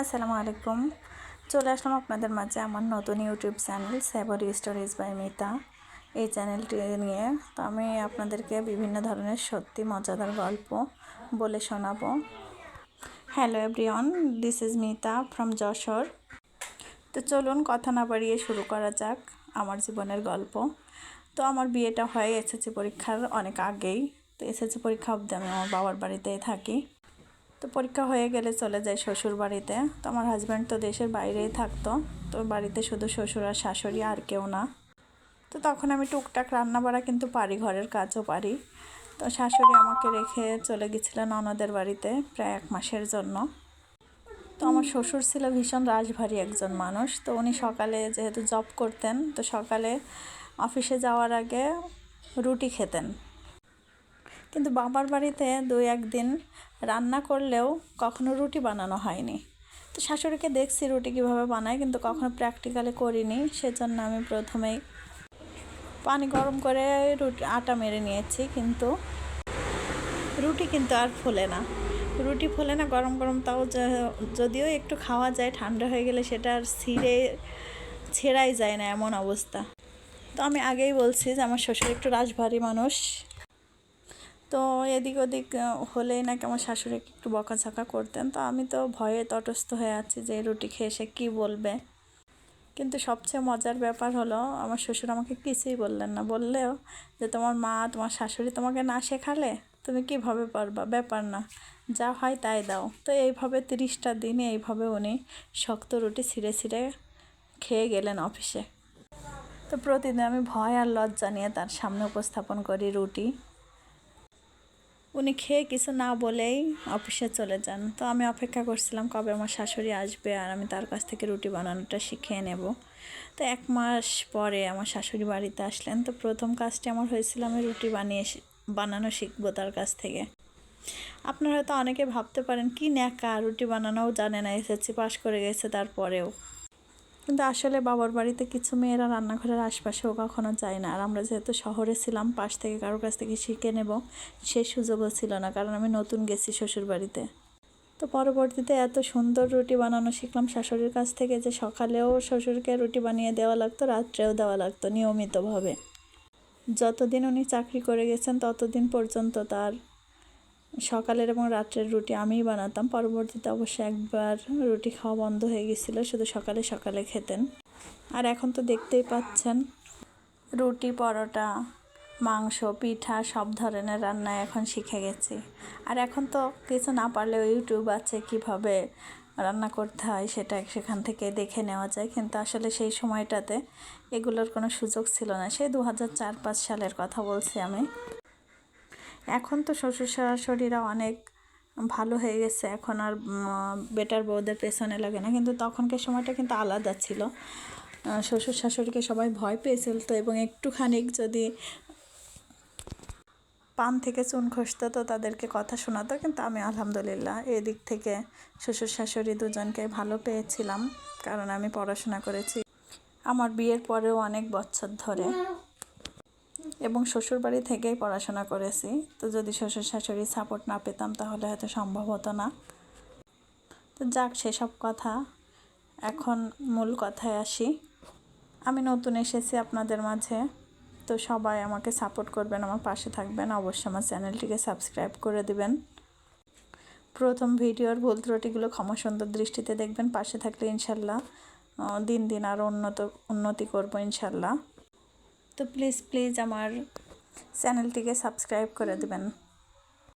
আসসালামু আলাইকুম। চলে আসলাম আপনাদের মাঝে আমার নতুন YouTube channel savour stories by Mita এই চ্যানেলটি নিয়ে তো আমি আপনাদেরকে বিভিন্ন ধরনের সত্যি মজাদার গল্প বলে শোনাবো। Hello everyone this is Mita from Jessore তো চলুন কথা না বাড়িয়ে শুরু করা যাক আমার জীবনের গল্প। তো আমার বিয়েটা হয় এসএসসি পরীক্ষার অনেক আগেই। তো এসএসসি পরীক্ষা অবধি আমি আমার বাবার বাড়িতেই থাকি। তো পরীক্ষা হয়ে গেলে চলে যায় শ্বশুর বাড়িতে। তো আমার হাজব্যান্ড তো দেশের বাইরেই থাকতো। তো বাড়িতে শুধু শ্বশুর আর শাশুড়ি আর কেউ না। তো তখন আমি টুকটাক রান্না বাড়া কিন্তু পারি, ঘরের কাজও পারি। তো শাশুড়ি আমাকে রেখে চলে গেছিলেন অনদের বাড়িতে প্রায় এক মাসের জন্য। তো আমার শ্বশুর ছিল ভীষণ রাশভারী একজন মানুষ। তো উনি সকালে যেহেতু জব করতেন, তো সকালে অফিসে যাওয়ার আগে রুটি খেতেন। কিন্তু বাবার বাড়িতে দুই একদিন রান্না করলেও কখনো রুটি বানানো হয়নি। তো শাশুড়িকে দেখছি রুটি কীভাবে বানায়, কিন্তু কখনো প্র্যাকটিক্যালি করিনি। সেজন্য আমি প্রথমেই পানি গরম করে রুটি, আটা মেরে নিয়েছি, কিন্তু রুটি কিন্তু আর ফোলে না। রুটি ফোলে না, গরম গরম তাও যদিও একটু খাওয়া যায়, ঠান্ডা হয়ে গেলে সেটা আর ছিঁড়ে, ছেঁড়াই যায় না এমন অবস্থা। তো আমি আগেই বলছি যে আমার শ্বশুর একটু রাশভারী মানুষ। তো এদিক ওদিক হলেই নাকি আমার শাশুড়ি একটু বকাঝকা করতেন। তো আমি তো ভয়ে তটস্থ হয়ে আছি যে রুটি খেয়ে সে কী বলবে। কিন্তু সবচেয়ে মজার ব্যাপার হলো, আমার শ্বশুর আমাকে কিছুই বললেন না। বললেও যে, তোমার মা, তোমার শাশুড়ি তোমাকে না শেখালে তুমি কীভাবে পারবা? ব্যাপার না, যা হয় তাই দাও। তো এইভাবে তিরিশটা দিনে এইভাবে উনি শক্ত রুটি ছিঁড়ে ছিঁড়ে খেয়ে গেলেন অফিসে। তো প্রতিদিন আমি ভয় আর লজ্জা নিয়ে তার সামনে উপস্থাপন করি রুটি। উনি খেয়ে কিছু না বলেই অফিসে চলে যান। তো আমি অপেক্ষা করছিলাম কবে আমার শাশুড়ি আসবে আর আমি তার কাছ থেকে রুটি বানানোটা শিখিয়ে নেব। তো এক মাস পরে আমার শাশুড়ি বাড়িতে আসলেন। তো প্রথম কাজটি আমার হয়েছিল আমি রুটি বানিয়ে বানানো শিখব তার কাছ থেকে। আপনারা হয়তো অনেকে ভাবতে পারেন, কি ন্যাকা, রুটি বানানোও জানে না, এসএসসি পাশ করে গেছে তারপরেও। কিন্তু আসলে বাবার বাড়িতে কিছু মেয়েরা রান্নাঘরের আশপাশেও কখনো যায় না। আর আমরা যেহেতু শহরে ছিলাম, পাশ থেকে কারোর কাছ থেকে শিখে নেব, সে সুযোগও ছিল না, কারণ আমি নতুন গেছি শ্বশুর বাড়িতে। তো পরবর্তীতে এত সুন্দর রুটি বানানো শিখলাম শাশুড়ির কাছ থেকে যে সকালেও শ্বশুরকে রুটি বানিয়ে দেওয়া লাগতো, রাত্রেও দেওয়া লাগতো নিয়মিতভাবে। যতদিন উনি চাকরি করে গেছেন, ততদিন পর্যন্ত তার সকালের এবং রাত্রের রুটি আমিই বানাতাম। পরবর্তীতে অবশ্য একবার রুটি খাওয়া বন্ধ হয়ে গেছিল, শুধু সকালে সকালে খেতেন। আর এখন তো দেখতেই পাচ্ছেন, রুটি, পরোটা, মাংস, পিঠা সব ধরনের রান্না এখন শিখে গেছি। আর এখন তো কিছু না পারলেও ইউটিউব আছে কীভাবে রান্না করতে হয় সেটা সেখান থেকে দেখে নেওয়া যায়। কিন্তু আসলে সেই সময়টাতে এগুলোর কোনো সুযোগ ছিল না। সেই দু হাজার সালের কথা বলছি আমি। এখন তো শ্বশুর শাশুড়িরা অনেক ভালো হয়ে গেছে, এখন আর বেটার বউদের পেছনে লাগে না। কিন্তু তখনকার সময়টা কিন্তু আলাদা ছিল। শ্বশুর শাশুড়িকে সবাই ভয় পেয়েছিল তো, এবং একটুখানি যদি পান থেকে চুন খসতো তো তাদেরকে কথা শোনাতো, কিন্তু আমি আলহামদুলিল্লাহ এদিক থেকে শ্বশুর শাশুড়ি দুজনকে ভালো পেয়েছিলাম, কারণ আমি পড়াশোনা করেছি। আমার বিয়ের পরেও অনেক বছর ধরে এবং শ্বশুরবাড়ি থেকেই পড়াশোনা করেছি। তো যদি শ্বশুর শাশুড়ি সাপোর্ট না পেতাম তাহলে হয়তো সম্ভব হতো না। তো যাক, সেসব কথা। এখন মূল কথায় আসি। আমি নতুন এসেছি আপনাদের মাঝে। তো সবাই আমাকে সাপোর্ট করবেন, আমার পাশে থাকবেন। অবশ্যই আমার চ্যানেলটিকে সাবস্ক্রাইব করে দিবেন। প্রথম ভিডিওর ভুল ত্রুটিগুলো ক্ষমা সুন্দর দৃষ্টিতে দেখবেন। পাশে থাকলে ইনশাল্লাহ দিন দিন আরও উন্নত, উন্নতি করব ইনশাল্লাহ। তো প্লিজ প্লিজ আমার চ্যানেলটিকে সাবস্ক্রাইব করে দেবেন।